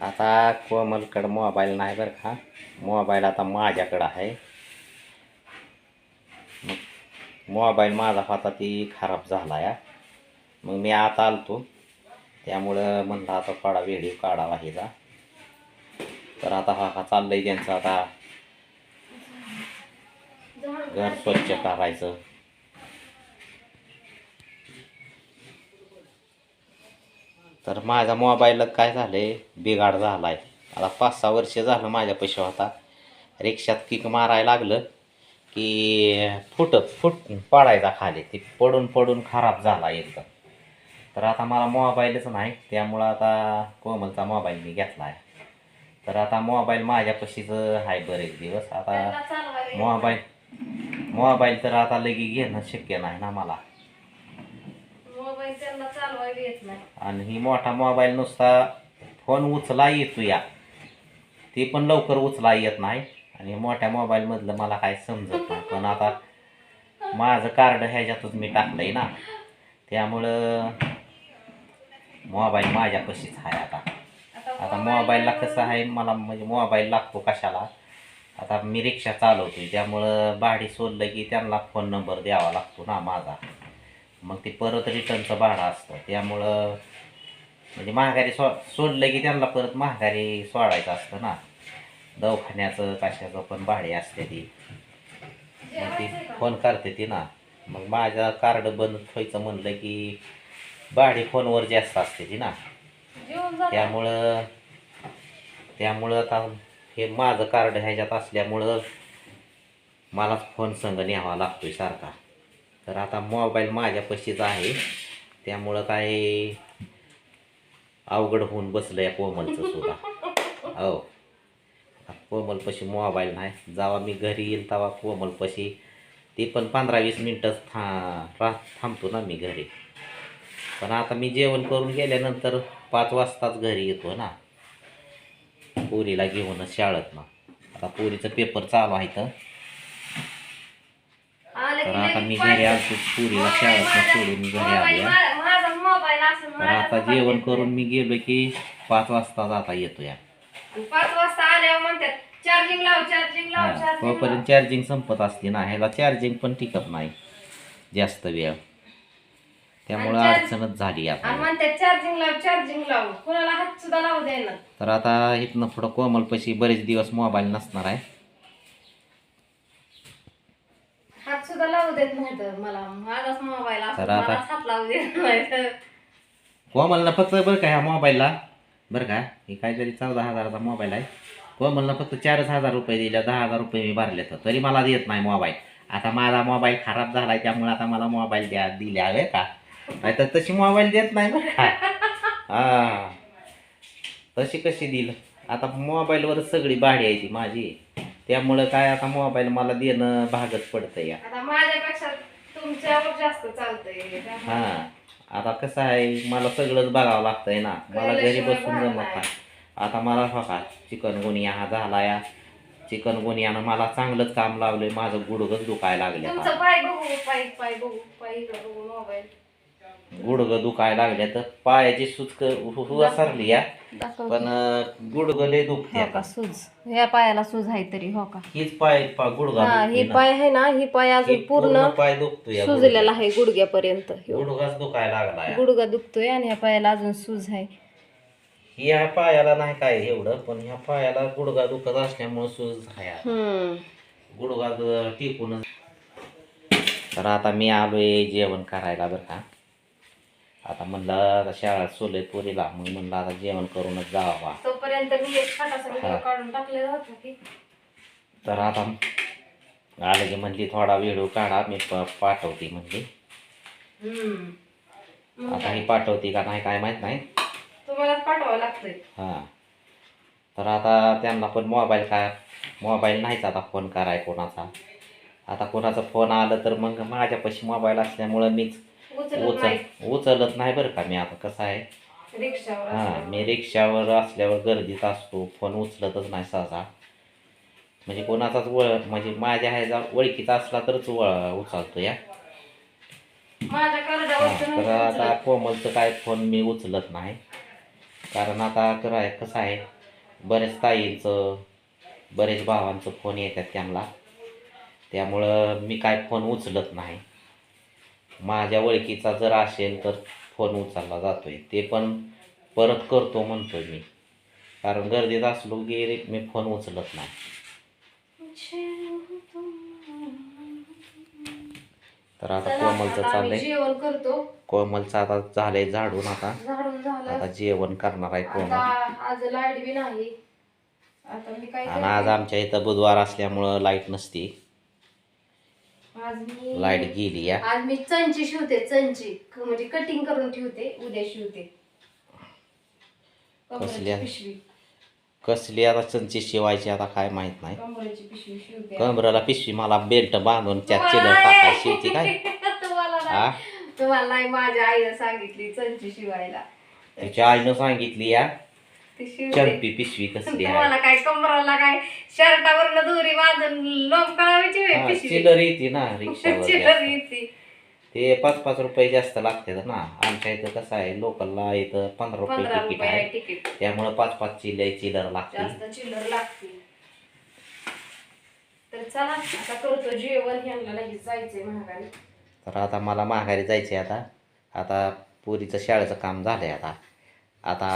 आता कोमलकडं मोबाईल नाही बरं का. मोबाईल आता माझ्याकडं आहे. मग मोबाईल माझा होता ती खराब झाला या मग मी आता आलतो. त्यामुळं म्हणलं आता थोडा व्हिडिओ काढावा हिचा. तर आता हा हा चाललंय त्यांचं आता घर स्वच्छ करायचं. तर माझा मोबाईल काय झालंय? बिघाड झाला आहे आता पाच सहा वर्ष झालं माझ्या पैसे होता रिक्षात किक मारायला लागलं की फुटत फुट पडायचा खाली. ते पडून पडून खराब झाला एकदम. तर आता मला मोबाईलच नाही. त्यामुळं आता कोमलचा मोबाईल मी घेतला आहे तर आता मोबाईल माझ्यापाशीच आहे बरेच दिवस. आता मोबाईल मोबाईल तर आता लगी घेणं शक्य नाही ना मला. मोबाईल त्यांना चालवायला येत नाही. आणि ही मोठा मोबाईल नुसता फोन उचला येतो या. ते पण लवकर उचला येत नाही. आणि मोठ्या मोबाईलमधलं मला काय समजत नाही. पण आता माझं कार्ड ह्याच्यातच मी टाकलंय ना. त्यामुळं मोबाईल माझ्यापाशीच आहे आता. आता मोबाईलला कसं आहे मला म्हणजे मोबाईल लागतो कशाला? आता मी रिक्षा चालवतोय. त्यामुळं भाडी सोडलं की त्यांना फोन नंबर द्यावा लागतो ना माझा. मग ते परत रिटर्नचं भाडं असतं. त्यामुळं म्हणजे महागारी सो सोडलं की त्यांना परत महागारी सोडायचं असतं ना. दवाखान्याचं कशाचं पण भाडे असते ती. मग ती फोन करते ती ना. मग माझं कार्ड बंद व्हायचं म्हणलं की भाडे फोनवर जास्त असते ती ना. त्यामुळं त्यामुळं आता हे माझं कार्ड ह्याच्यात असल्यामुळं मलाच फोन संग न्यावा लागतोय सारखा. तर आता मोबाईल माझ्यापाशीच आहे. त्यामुळं काय अवघड होऊन बसलं या कोमलचं सुद्धा. हो. आता कोमलपाशी मोबाईल नाही. जेव्हा मी घरी येईल तेव्हा कोमलपाशी. ते पण पंधरा वीस मिनटं था रा थांबतो ना मी घरी. पण आता मी जेवण करून गेल्यानंतर पाच वाजताच घरी येतो ना. पोरीला घेऊनच शाळेत ना आता पोरीचं पेपर चालू आहे तर तर आता मी. घरी आलतो पोरीला शाळेत सोडून घरी आलो मा- मोबाईल असं तर आता जेवण करून मी गेलो की पाच वाजता आता येतो या पाच वाजता आल्यावर म्हणतात चार्जिंग लाव चार्जिंग लाव तोपर्यंत चार्जिंग संपत असते ना ह्याला चार्जिंग पण टिकत नाही जास्त वेळ त्यामुळं अडचणच झाली आता म्हणतात चार्जिंग लाव चार्जिंग लाव कुणाला हात सुद्धा लावू देणार तर आता इथनं पुढं कोमलपाशी बरेच दिवस मोबाईल नसणार आहे हात सुद्धा लावू देत नाही तर मला माझाच मोबाईल असतो. तर आता- मलाच हात लावू देत नाही तर कोमलनं फक्त बरं का ह्या मोबाईलला बरं का? हे काहीतरी चौदा हजाराचा मोबाईल आहे. कोमलनं फक्त चारच हजार रुपये दिले दहा हजार रुपये मी भरले तर. तरी मला देत नाही मोबाईल आता माझा मोबाईल खराब झाला आहे त्यामुळे आता मला मोबाईल द्या दिले हवे का? नाही तर तशी मोबाईल देत नाही बरं का? हा. तशी कशी दिलं? आता मोबाईलवरच सगळी भाडी आहे ती माझी. त्यामुळं काय आता मोबाईल मला देणं भागच पडतं या. आता माझ्यापेक्षा तुमच्यावर जास्त चालतंय हा. आता कसं आहे मला सगळंच बघावं लागतंय ना. मला घरी बसून जमत नाही. आता मला बघा चिकन गुनिया हा झाला या चिकन गुनियानं मला चांगलंच काम लावलंय. माझं गुडगच दुखायला लागले तुमचं पाय बघू पाय पाय बघू पाय इकडं बघू मोबाईल. गुडगं दुखायला लागले तर पायाची सुचक सरली या. पण गुडग लय दुखते. हो का सूज. ह्या पायाला सूज आहे तरी हो का? हीच पाय पा- गुडगा हा दुखते ही ना. पाय आहे ना ही पाय ही अजून पूर्ण पाय दुखतो या सुजलेला आहे गुडघ्यापर्यंत गुडगाच दुखायला लागला या. गुडघा दुखतोय आणि ह्या पायाला अजून सूज आहे. ह्या पायाला नाही काय एवढं पण ह्या पायाला गुडगा दुखत असल्यामुळे सूज आहे हम्म. गुडघा द- टिकून तर आता मी आलोय जेवण करायला बरं का. आता म्हणलं आता शाळा सोले पुरीला. मग म्हणलं आता जेवण करूनच जावा. तोपर्यंत मी एक छोटासा व्हिडिओ. काढून टाकलेला होता की. तर आता आलं की म्हणली थोडा व्हिडिओ काढा. मी प पाठवते म्हणली. हम्म. मग आता काय? ही पाठवते का नाही काय माहीत नाही. तुम्हालाच पाठवावं लागतंय. हां. तर आता त्यांना पण मोबाईल काय मोबाईल नाहीच आता फोन कराय कोणाचा. आता कोणाचा फोन आलं तर मग माझ्यापाशी मोबाईल असल्यामुळं मीच उचल उचलत नाही बरं का. मी आता कसं आहे? हां. मी रिक्षावर असल्यावर गर्दीत असतो. फोन उचलतच नाही सहसा. म्हणजे कोणाचाच वळ म्हणजे माझ्या ह्याचा ओळखीचा असला तरच वळ उचलतो या. तर आता कोमलचं काय फोन मी उचलत नाही. कारण आता आहे कसं आहे? बरेच ताईंचं बरेच भावांचं फोन येतात त्यांना. त्यामुळं मी काय फोन उचलत नाही. माझ्या ओळखीचा जर असेल तर फोन उचलला जातोय. ते पण परत करतो म्हणतोय मी. कारण गर्दीत असलो की मी फोन उचलत नाही. तर आता कोमलचं चाललंय. जेवण करतो. कोमलचं आता झालंय झाडून आता. झाडून झालं. आता जेवण करणार आहे आता कोमल आज लाइट बी नाही. आता मी काय आणि आज? आमच्या इथं बुधवार असल्यामुळं लाइट नसती. आज मी लाइट गेली या. आज मी चंची शिवते चंची. क- म्हणजे कटिंग करून ठेवते उद्या शिवते. कमरेची कसल्या? पिशवी. कसली आता चंची शिवायची आता काय माहीत नाही. कमरेची पिशवी शिवते. कमरेला पिशवी मला बेल्ट बांधून त्यात चिलर टाकायची शिवती काय? तुम्हाला हा? नाही तुम्हाला नाही माझ्या आईनं सांगितली चंची शिवायला. तिच्या आईनं सांगितली या. चंपी पिशवी कसली आहे. तुम्हाला काय कमराला काय शर्टावरनं दोरी बांधून लोक कळावायची होय हा, पिशवी चिलर येते ना चिलर. येते ते पाच पाच रुपये जास्त लागतात ना. आमच्या इथं कसं आहे लोकलला इथं पंधरा रुपये तिकीट आहे. तिकीट. त्यामुळे पाच पाच चिल्ले चिलर लागते जास्त चिल्लर लागते तर चला आता करतो जेवण. ह्यांना लगेच जायचंय महागारी. तर आता मला माघारी जायचे आता. आता पुरीचं शाळेचं काम झालंय आता. आता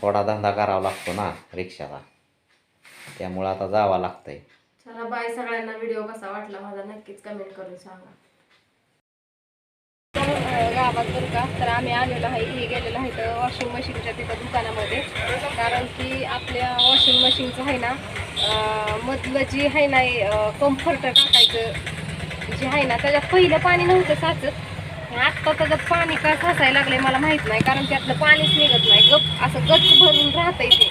थोडा धंदा करावा लागतो ना रिक्षाचा. त्यामुळं आता जावं लागतंय. चला बाय सगळ्यांना व्हिडिओ कसा वाटला माझा नक्कीच कमेंट करून सांगा. गावात बरं का तर आम्ही आलेलो आहे हे गेलेलो आहे तर वॉशिंग मशीनच्या तिथं दुकानामध्ये. कारण की आपल्या वॉशिंग मशीनचं आहे ना मधलं जी आहे ना कम्फर्ट टाकायचं जे आहे ना त्याच्यात पहिलं पाणी नव्हतं साचत. आत्ता त्याच्यात पाणी का साचायला लागलंय मला माहीत नाही कारण त्यातलं पाणीच निघत नाही. गप असं गच भरून राहतंय ते.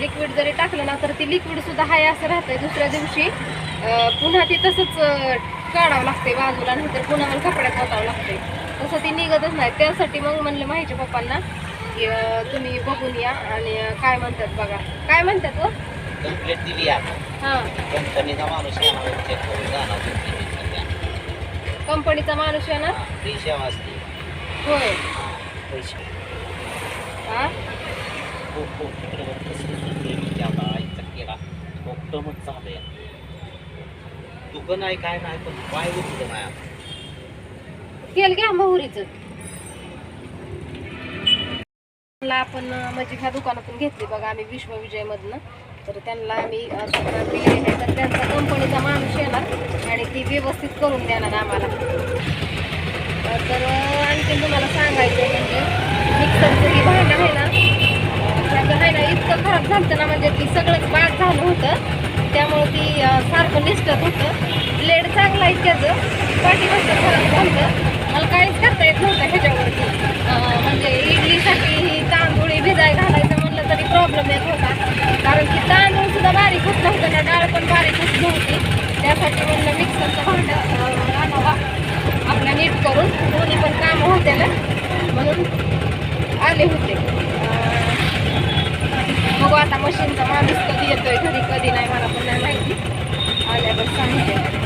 लिक्विड जरी टाकलं ना तर ते लिक्विड सुद्धा हाय असं राहतंय. दुसऱ्या दिवशी पुन्हा ते तसंच काढावं लागतंय बाजूला नाहीतर पुन्हा मला कपड्यात ओतावं लागतंय. तसं ते निघतच नाही. त्यासाठी मग म्हणलं माहिती पप्पांना की तुम्ही बघून या आणि काय म्हणतात बघा. काय म्हणतात हो? कंप्लेंट दिली आता हां. कंपनीचा माणूस कंपनीचा कंपनीचा माणूस येणार होय. पैसे. हा? खूप झालंय दुकान आहे काय नाही पण पाय उचलं नाही तेल घ्या मोहरीचं मला आपण म्हणजे ह्या दुकानातून घेतली बघा आम्ही विश्वविजय मधनं तर त्यांना आम्ही अं, आहे. तर त्यांचा कंपनीचा माणूस येणार आणि ती व्यवस्थित करून देणार आम्हाला. तर आणखी तुम्हाला सांगायचं म्हणजे मिक्सरचं ही भांडं आहे ना कारण आहे ना इतकं खराब झालं ना म्हणजे ती सगळंच बाग झालं होतं. त्यामुळं ती सारखं लिस्टत होतं. लेड चांगला आहे त्याचं. पाठीवरचं खराब झालं मला काहीच करता येत नव्हतं ह्याच्यावरती. म्हणजे इडलीसाठी ही तांदूळ भिजाय घालायचं म्हटलं तरी प्रॉब्लेम येत होता. कारण की तांदूळ सुद्धा बारीक होत नव्हतं. ना डाळ पण बारीक होत नव्हती. त्यासाठी म्हणलं मिक्सरचं भांड आणावा. आपला नीट करून. दोन्ही पण कामं होते ना म्हणून आले होते. मशीनचा माणूस कधी येतोय घरी कधी नाही मला पण नाही माहिती. आल्यावर सांगते.